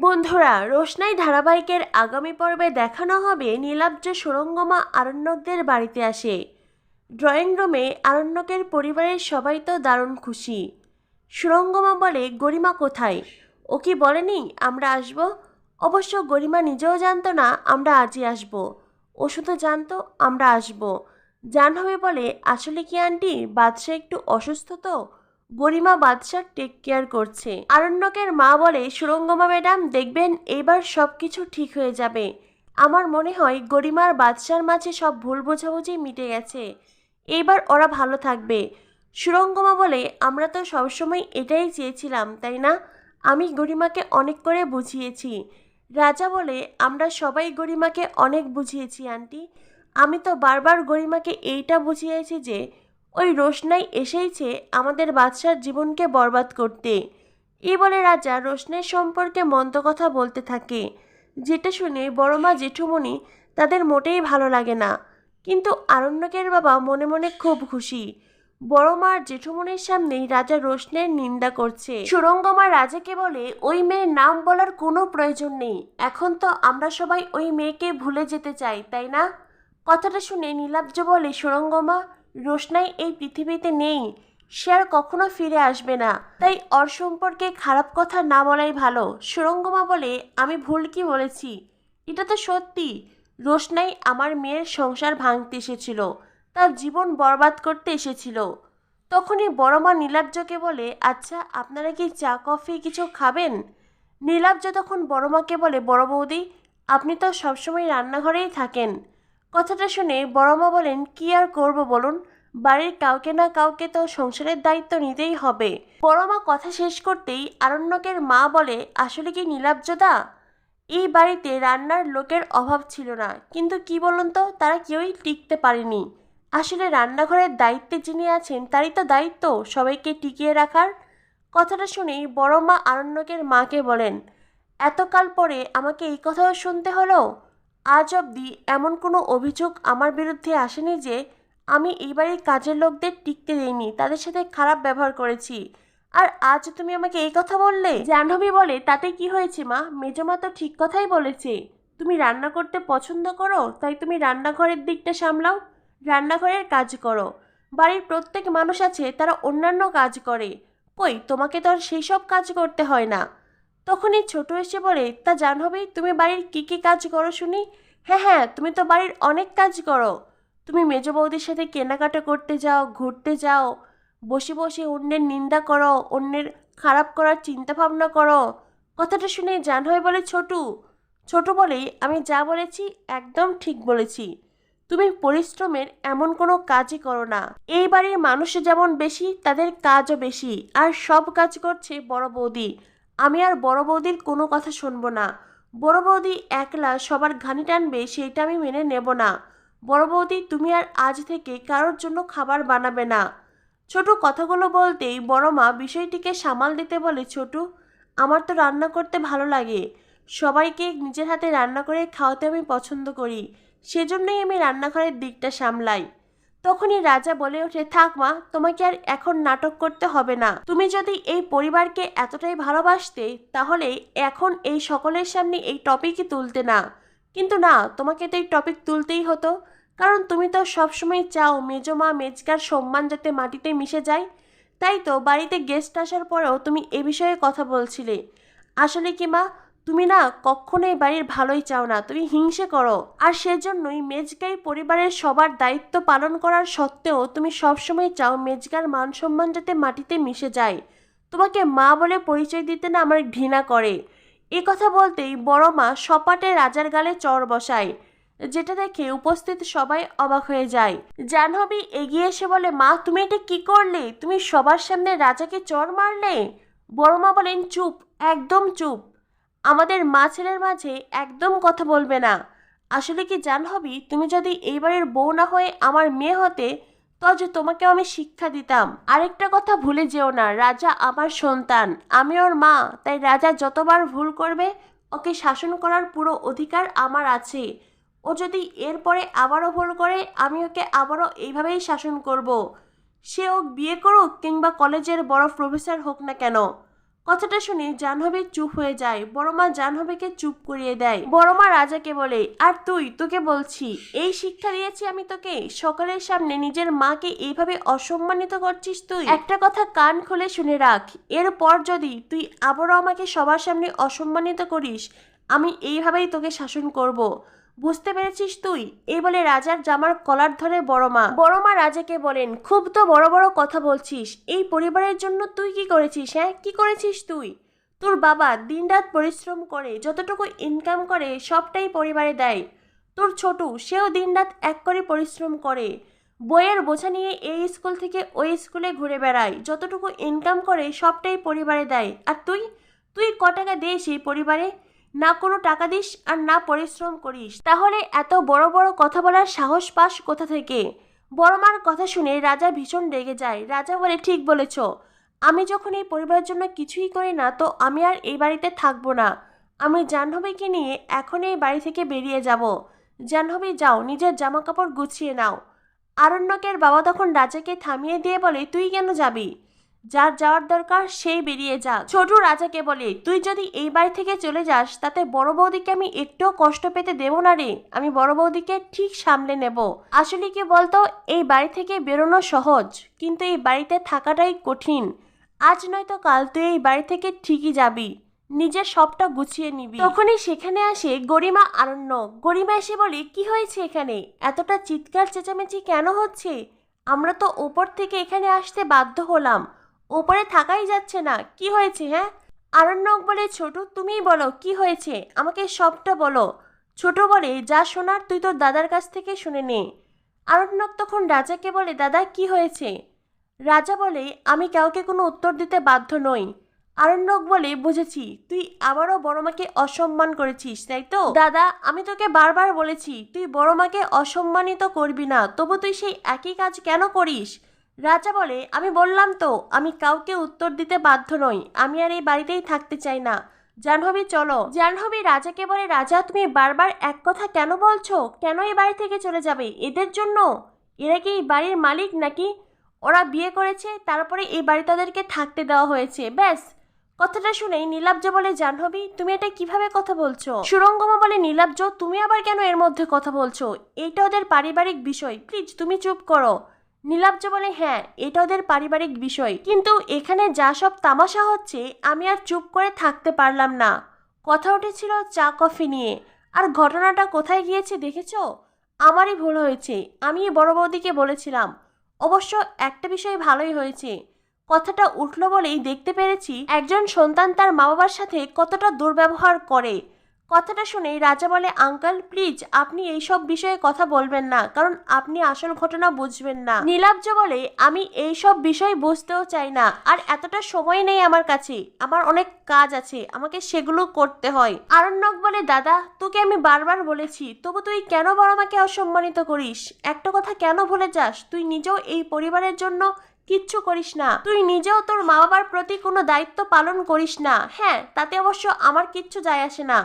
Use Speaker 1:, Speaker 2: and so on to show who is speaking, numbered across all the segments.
Speaker 1: বন্ধুরা, রোশনাই ধারাবাহিকের আগামী পর্বে দেখানো হবে নীলাব্জ সুরঙ্গমা আরণ্যকদের বাড়িতে আসে। ড্রয়িং রুমে আরণ্যকের পরিবারের সবাই তো দারুণ খুশি। সুরঙ্গমা বলে, গরিমা কোথায়? ও কি বলেনি, আমরা আসব? অবশ্য গরিমা নিজেও জানতো না, আমরা আজই আসব। ও শুধু জানতো, আমরা আসব। জাহ্নবী বলে, আসলে কি আন্টি বাদশা একটু অসুস্থ তো? গরিমা বাদশার টেক কেয়ার করছে। আরণ্যকের মা বলে, সুরঙ্গমা ম্যাডাম, দেখবেন এবার সব কিছু ঠিক হয়ে যাবে। আমার মনে হয় গরিমার বাদশার মাঝে সব ভুল বোঝাবুঝি মিটে গেছে। এইবার ওরা ভালো থাকবে। সুরঙ্গমা বলে, আমরা তো সবসময় এটাই চেয়েছিলাম, তাই না? আমি গরিমাকে অনেক করে বুঝিয়েছি। রাজা বলে, আমরা সবাই গরিমাকে অনেক বুঝিয়েছি, আন্টি। আমি তো বারবার গরিমাকে এইটা বুঝিয়েছি যে ওই রোশনাই এসেইছে আমাদের বাদশার জীবনকে বরবাদ করতে। এই বলে রাজা রোশনের সম্পর্কে মন্দ কথা বলতে থাকে। যেটা শুনে বড়মা জেঠুমণি তাদের মোটেই ভালো লাগে না। কিন্তু আরণ্যকের বাবা মনে মনে খুব খুশি। বড় মার জেঠুমনির সামনেই রাজা রোশনের নিন্দা করছে। সুরঙ্গমা রাজাকে বলে, ওই মেয়ের নাম বলার কোনো প্রয়োজন নেই। এখন তো আমরা সবাই ওই মেয়েকে ভুলে যেতে চাই, তাই না? কথাটা শুনে নীলাব্জ বলে, সুরঙ্গমা রোশনাই এই পৃথিবীতে নেই। সে আর কখনো ফিরে আসবে না। তাই ওর সম্পর্কে খারাপ কথা না বলাই ভালো। সুরঙ্গমা বলে, আমি ভুল কি বলেছি? এটা তো সত্যি। রোশনাই আমার মেয়ের সংসার ভাঙতে এসেছিল। তার জীবন বরবাদ করতে এসেছিল। তখনই বড় মা নীলাব্জকে বলে আচ্ছা আপনারা কি চা, কফি কিছু খাবেন? নীলাব্জ তখন বড় মাকে বলে, বড় বৌদি, আপনি তো সবসময় রান্নাঘরেই থাকেন। কথাটা শুনে বড় মা বলেন, কি আর করব বলুন? বাড়ির কাউকে না কাউকে তো সংসারের দায়িত্ব নিতেই হবে। বড় মা কথা শেষ করতেই আরণ্যকের মা বলে, আসলে কি নীলাব্জদা এই বাড়িতে রান্নার লোকের অভাব ছিল না। কিন্তু কি বলুন তো, তারা কেউই টিকতে পারেনি। আসলে রান্নাঘরের দায়িত্বে যিনি আছেন, তারই তো দায়িত্ব সবাইকে টিকিয়ে রাখার। কথাটা শুনেই বড় মা আরণ্যকের মাকে বলেন, এতকাল পরে আমাকে এই কথাও শুনতে হলো? আজ অবধি এমন কোনো অভিযোগ আমার বিরুদ্ধে আসেনি যে আমি এই বাড়ির কাজের লোকদের টিকতে দিইনি, তাদের সাথে খারাপ ব্যবহার করেছি। আর আজ তুমি আমাকে এই কথা বললে? জাহ্নবী বলে, তাতে কি হয়েছে মা? মেজমা তো ঠিক কথাই বলেছে। তুমি রান্না করতে পছন্দ করো, তাই তুমি রান্নাঘরের দিকটা সামলাও। রান্নাঘরের কাজ করো। বাড়ির প্রত্যেক মানুষ আছে, তারা অন্যান্য কাজ করে। কই তোমাকে তো আর সেই সব কাজ করতে হয় না। তখনই ছোট এসে বলে, তা জাহ্নবী, তুমি বাড়ির কী কী কাজ করো শুনি? হ্যাঁ হ্যাঁ তুমি তো বাড়ির অনেক কাজ করো। তুমি মেজ বৌদির সাথে কেনাকাটা করতে যাও, ঘুরতে যাও, বসে বসে অন্যের নিন্দা করো, অন্যের খারাপ করার চিন্তা ভাবনা করো। কথাটা শুনে জাহ্নবী বলে, ছোটু, ছোট বলেই আমি যা বলেছি একদম ঠিক বলেছি। তুমি পরিশ্রমের এমন কোনো কাজই করো না। এই বাড়ির মানুষ যেমন বেশি, তাদের কাজও বেশি, আর সব কাজ করছে বড় বৌদি। আমি আর বড় বৌদির কোনো কথা শুনব না। বড় বৌদি একলা সবার ঘানি টানবে সেইটা আমি মেনে নেব না। বড় বৌদি, তুমি আর আজ থেকে কারোর জন্য খাবার বানাবে না। ছোট কথাগুলো বলতেই বড় মা বিষয়টিকে সামাল দিতে বলে, ছোটু, আমার তো রান্না করতে ভালো লাগে। সবাইকে নিজের হাতে রান্না করে খাওয়াতে আমি পছন্দ করি। সেজন্যই আমি রান্নাঘরের দিকটা সামলাই। তখনই রাজা বলে ওঠে, থাক মা, তোমাকে আর এখন নাটক করতে হবে না। তুমি যদি এই পরিবারকে এতটাই ভালোবাসতে, তাহলে এখন এই সকলের সামনে এই টপিকই তুলতে না। কিন্তু না, তোমাকে তো এই টপিক তুলতেই হতো। কারণ তুমি তো সবসময় চাও মেজমা মেজকার সম্মান যাতে মাটিতে মিশে যায়। তাই তো বাড়িতে গেস্ট আসার পরেও তুমি এ বিষয়ে কথা বলছিলে। আসলে কি মা তুমি না কখনোই বাড়ির ভালোই চাও না, তুমি হিংসে করো। আর সেজন্যই মেজগাই পরিবারের সবার দায়িত্ব পালন করার সত্ত্বেও তুমি সবসময় চাও মেজগার মান সম্মান যাতে মাটিতে মিশে যায়। তোমাকে মা বলে পরিচয় দিতে না আমার ঘৃণা করে। এ কথা বলতেই বড় মা সপাটে রাজার গালে চর বসায়, যেটা দেখে উপস্থিত সবাই অবাক হয়ে যায়। জাহ্নবী এগিয়ে এসে বলে, মা, তুমি এটা কি করলে? তুমি সবার সামনে রাজাকে চর মারলে? বড় মা বলেন, চুপ, একদম চুপ। আমাদের মা ছেলের মাঝে একদম কথা বলবে না। আসলে কি জাহ্নবী তুমি যদি এই বাড়ির বউ না হয়ে আমার মেয়ে হতে, তবে তোমাকে আমি শিক্ষা দিতাম। আরেকটা কথা ভুলে যেও না, রাজা আমার সন্তান। আমি ওর মা, তাই রাজা যতবার ভুল করবে, ওকে শাসন করার পুরো অধিকার আমার আছে। ও যদি এরপরে আবারও ভুল করে, আমি ওকে আবারও এইভাবেই শাসন করব। সে ও বিয়ে করুক কিংবা কলেজের বড় প্রফেসর হোক না কেন কথাটা শুনে জাহ্নবী চুপ হয়ে যায়। বড় মা জাহ্নবীকে চুপ করিয়ে দেয়। বড় মা রাজাকে বলে, আর তুই, তোকে বলছি, এই শিক্ষা দিয়েছি আমি তোকে। সকলের সামনে নিজের মাকে এইভাবে অসম্মানিত করছিস তুই? একটা কথা কান খুলে শুনে রাখ। এরপর যদি তুই আবারও আমাকে সবার সামনে অসম্মানিত করিস, আমি এইভাবেই তোকে শাসন করব। বুঝতে পেরেছিস তুই? এই বলে রাজার জামার কলার ধরে বড় মা। বড় মা রাজাকে বলেন, খুব তো বড় বড় কথা বলছিস। এই পরিবারের জন্য তুই কি করেছিস হ্যাঁ? কি করেছিস তুই? তোর বাবা দিনরাত পরিশ্রম করে, যতটুকু ইনকাম করে, সবটাই পরিবারে দেয়। তোর ছোটু, সেও দিনরাত এক করে পরিশ্রম করে। বইয়ের বোঝা নিয়ে এই স্কুল থেকে ওই স্কুলে ঘুরে বেড়ায়। যতটুকু ইনকাম করে, সবটাই পরিবারে দেয়। আর তুই? তুই ক টাকা দিস এই পরিবারে? না কোনো টাকা দিস আর না পরিশ্রম করিস। তাহলে এত বড় বড় কথা বলার সাহস পাস কোথা থেকে? বড় মার কথা শুনে রাজা ভীষণ রেগে যায়। রাজা বলে, ঠিক বলেছ। আমি যখন এই পরিবারের জন্য কিছুই করি না, তো আমি আর এই বাড়িতে থাকব না। আমি জাহ্নবীকে নিয়ে এখন এই বাড়ি থেকে বেরিয়ে যাব। জাহ্নবী, যাও, নিজের জামা কাপড় গুছিয়ে নাও। আরণ্যকের বাবা তখন রাজাকে থামিয়ে দিয়ে বলে, তুই কেন যাবি? যার যাওয়ার দরকার সেই বেরিয়ে যা ছোট রাজাকে বলে, তুই যদি এই বাড়ি থেকে চলে যাস, তাতে বড় বৌদিকে আমি একটুও কষ্ট পেতে দেবো না রে। আমি বড় বৌদিকে ঠিক সামলে নেব। আসলে কি বলতো, এই বাড়ি থেকে বেরোনো সহজ, কিন্তু এই বাড়িতে থাকাটাই কঠিন। আজ নয়তো কাল তুই এই বাড়ি থেকে ঠিকই যাবি। নিজের সবটা গুছিয়ে নিবি। তখনই সেখানে আসে গরিমা আরণ্য। গরিমা এসে বলে, কি হয়েছে এখানে? এতটা চিৎকার, চেঁচামেচি কেন হচ্ছে? আমরা তো ওপর থেকে এখানে আসতে বাধ্য হলাম। ওপরে থাকাই যাচ্ছে না। কি হয়েছে হ্যাঁ? আরণ্যক বলে, ছোট, তুমিই বলো, কি হয়েছে? আমাকে সবটা বলো। ছোট বলে, যা শোনার তুই তোর দাদার কাছ থেকে শুনে নে। আরণ্যক তখন রাজাকে বলে, দাদা, কি হয়েছে? রাজা বলে, আমি কাউকে কোনো উত্তর দিতে বাধ্য নই। আরণ্যক বলে, বুঝেছি, তুই আবারও বড় মাকে অসম্মান করেছিস, তাই তো? দাদা, আমি তোকে বারবার বলেছি, তুই বড় মাকে অসম্মানিত করবি না, তবু তুই সেই একই কাজ কেন করিস? রাজা বলে, আমি বললাম তো, আমি কাউকে উত্তর দিতে বাধ্য নই, আমি আর এই বাড়িতেই থাকতে চাই না। জাহ্নবী, চলো। জাহ্নবী, রাজাকে বলে, রাজা, তুমি বারবার এক কথা কেন বলছো? কেন এই বাড়ি থেকে চলে যাবে? এদের জন্য? এরা কি এই বাড়ির মালিক নাকি? ওরা বিয়ে করেছে তারপরে এই বাড়ি তাদেরকে থাকতে দেওয়া হয়েছে, ব্যাস। কথাটা শুনেই নীলাব্জ বলে, জাহ্নবী, তুমি এটা কীভাবে কথা বলছো? সুরঙ্গমা বলে, নীলাব্জ, তুমি আবার কেন এর মধ্যে কথা বলছো? এইটা ওদের পারিবারিক বিষয়। প্লিজ, তুমি চুপ করো। নীলাব্জ বলে হ্যাঁ এটা ওদের পারিবারিক বিষয়। কিন্তু এখানে যা সব তামাশা হচ্ছে, আমি আর চুপ করে থাকতে পারলাম না। কথা উঠেছিল চা, কফি নিয়ে। আর ঘটনাটা কোথায় গিয়েছে দেখেছ? আমারই ভুল হয়েছে, আমি বড় বৌদিকে বলেছিলাম। অবশ্য একটা বিষয় ভালোই হয়েছে। কথাটা উঠল বলেই দেখতে পেরেছি, একজন সন্তান তার মা বাবার সাথে কতটা দুর্ব্যবহার করে। কথাটা শুনেই রাজা বলে, আঙ্কেল প্লিজ আপনি এইসব বিষয়ে কথা বলবেন না, কারণ আপনি আসল ঘটনা বুঝবেন না। নীলাব্জ বলে, আমি এইসব বিষয় বুঝতেও চাই না, আর এতটা সময় নেই আমার কাছে। আমার অনেক কাজ আছে, আমাকে সেগুলো করতে হয়। আরণ্যক বলে, দাদা, তোকে আমি বারবার বলেছি, তবু তুই কেন বড় মাকে অসম্মানিত করিস? একটা কথা কেন ভুলে যাস? তুই নিজেও এই পরিবারের জন্য কিচ্ছু করিস না। তুই নিজেও তোর মা বাবার প্রতি কোনো দায়িত্ব পালন করিস না। হ্যাঁ তাতে অবশ্য আমার কিচ্ছু যায় আসে না।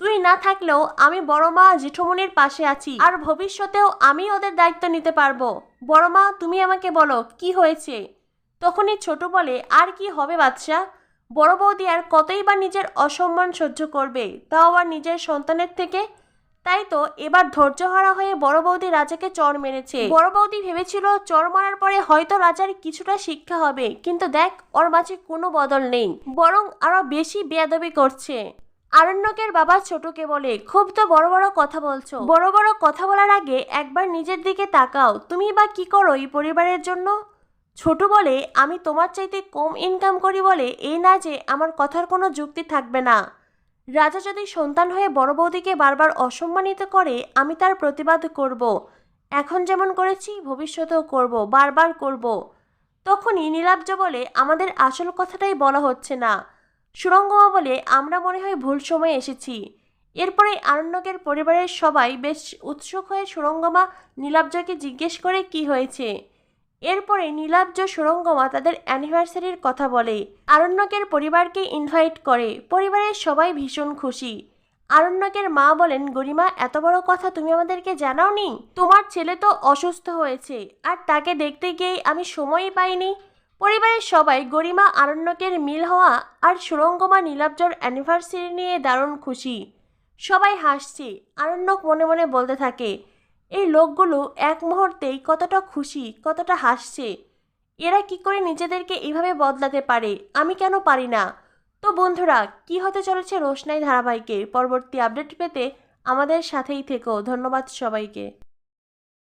Speaker 1: তুই না থাকলেও আমি বড় মা জেঠুমনির পাশে আছি। আর ভবিষ্যতেও আমি ওদের দায়িত্ব নিতে পারব। বড় মা, তুমি আমাকে বলো, কি হয়েছে? তখনই ছোট বলে, আর কি হবে বাদশা? বড় বৌদি আর কতই বা নিজের অসম্মান সহ্য করবে, তাও আবার নিজের সন্তানের থেকে? তাই তো এবার ধৈর্যহারা হয়ে বড় বৌদি রাজাকে চর মেরেছে। বড় বৌদি ভেবেছিল, চর মারার পরে হয়তো রাজার কিছুটা শিক্ষা হবে। কিন্তু দেখ, ওর মাঝে কোনো বদল নেই। বরং আরও বেশি বেয়াদবি করছে। আরণ্যকের বাবা ছোটকে বলে, খুব তো বড় বড় কথা বলছো। বড় বড় কথা বলার আগে একবার নিজের দিকে তাকাও। তুমি বা কি করো এই পরিবারের জন্য? ছোট বলে, আমি তোমার চাইতে কম ইনকাম করি বলে এই না যে আমার কথার কোনো যুক্তি থাকবে না। রাজা যদি সন্তান হয়ে বড় বৌদিকে বারবার অসম্মানিত করে, আমি তার প্রতিবাদ করব। এখন যেমন করেছি, ভবিষ্যতেও করব, বারবার করব। তখনই নীলাব্জ বলে, আমাদের আসল কথাটাই বলা হচ্ছে না। সুরঙ্গমা বলে আমরা মনে হয় ভুল সময়ে এসেছি। এরপরে আরণ্যকের পরিবারের সবাই বেশ উৎসুক হয়ে সুরঙ্গমা নীলাব্জকে জিজ্ঞেস করে কি হয়েছে। এরপরে নীলাব্জ সুরঙ্গমা তাদের অ্যানিভার্সারির কথা বলে। আরণ্যকের পরিবারকে ইনভাইট করে। পরিবারের সবাই ভীষণ খুশি। আরণ্যকের মা বলেন, গরিমা, এত বড় কথা তুমি আমাদেরকে জানাওনি? তোমার ছেলে তো অসুস্থ হয়েছে। আর তাকে দেখতে গিয়েই আমি সময়ই পাইনি। পরিবারের সবাই গরিমা আরণ্যকের মিল হওয়া আর সুরঙ্গমা নীলাব্জর অ্যানিভার্সারি নিয়ে দারুণ খুশি। সবাই হাসছে। আরণ্যক মনে মনে বলতে থাকে, এই লোকগুলো এক মুহূর্তেই কতটা খুশি, কতটা হাসছে। এরা কি করে নিজেদেরকে এভাবে বদলাতে পারে? আমি কেন পারি না? তো বন্ধুরা, কি হতে চলেছে রোশনাই ধারাবাহিকে পরবর্তী আপডেট পেতে আমাদের সাথেই থেকো। ধন্যবাদ সবাইকে।